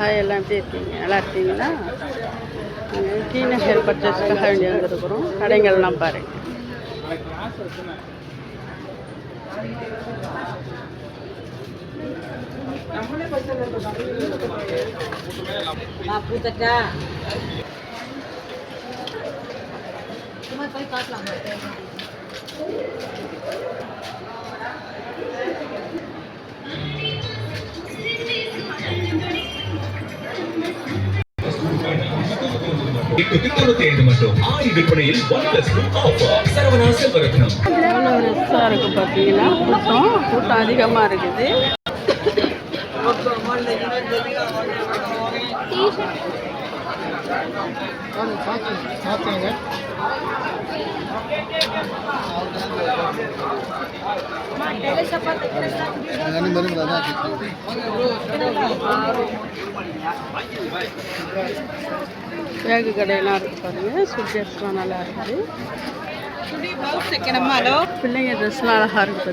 Hi எல்லாம் எப்படி இருக்கீங்க நல்லா இருக்கீங்களா நாங்கள் டி நகர் பர்ச்சேஸ்க்காக வேண்டி வந்துருக்குறோம். கடைங்கள்லாம் பாருங்கள் பூத்தட்டா. சும்மா போய் பார்க்கலாம் எட்டு தொண்ணூத்தி ஐந்து மட்டும். ஆடி விற்பனையில் one plus two offer Saravana Selvaratnam. எவ்வளோ ரெஸ்டாக இருக்குது பார்த்தீங்கன்னா கூட்டம் கூட்டம் அதிகமாக இருக்குது. பேகு கடையெல்லாம் இருக்குது பாருங்கள் சுட்ஜெட்ஸ்லாம் நல்லா இருக்குது. பிள்ளைங்க ட்ரெஸ்லாம் அழகாக இருக்குது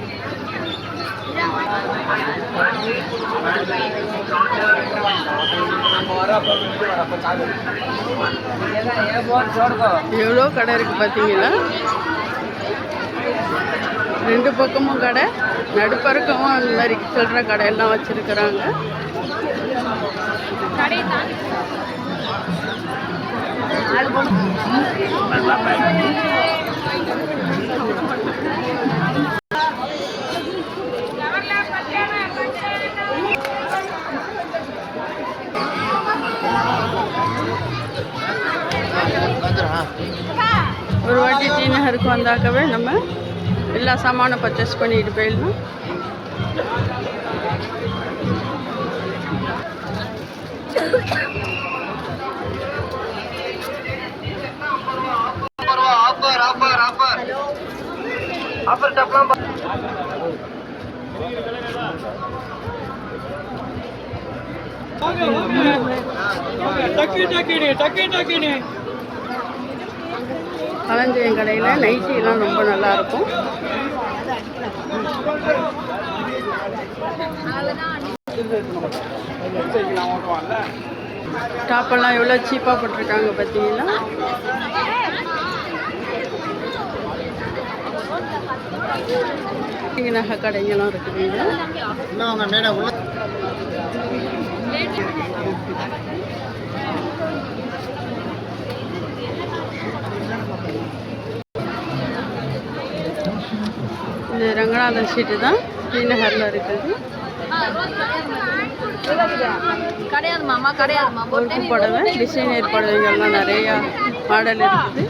எவ்வளோ கடை இருக்குது பார்த்தீங்களா? ரெண்டு பக்கமும் கடை நடுப்பறக்கமும் அந்த மாதிரி சில்லற கடையெல்லாம் வச்சுருக்குறாங்க. ஒரு வாட்டி டி நகருக்கு வந்தாக்கவே நம்ம எல்லா சாமானும் பர்ச்சேஸ் பண்ணிட்டு போயிடலாம் ஆஃபர் ஆஃபர் டக்கி ஆஃபர் களஞ்சியம் கடையில் நைட்டிலாம் ரொம்ப நல்லா இருக்கும். டாப்பெல்லாம் எவ்வளோ சீப்பாக போட்டிருக்காங்க பார்த்தீங்களா? நகை கடைங்களும் இருக்குதுங்க இது ரங்கநாதன் ஷீட்டு தான். ஸ்ரீநகரில் இருக்குது. கிடையாது மாமா கிடையாது மாமா. ஒர்க்கு புடவை டிசைனர் புடவைகள்லாம் நிறையா மாடல் இருக்குது.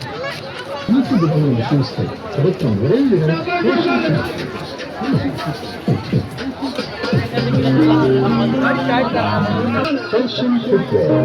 Fashion footwear.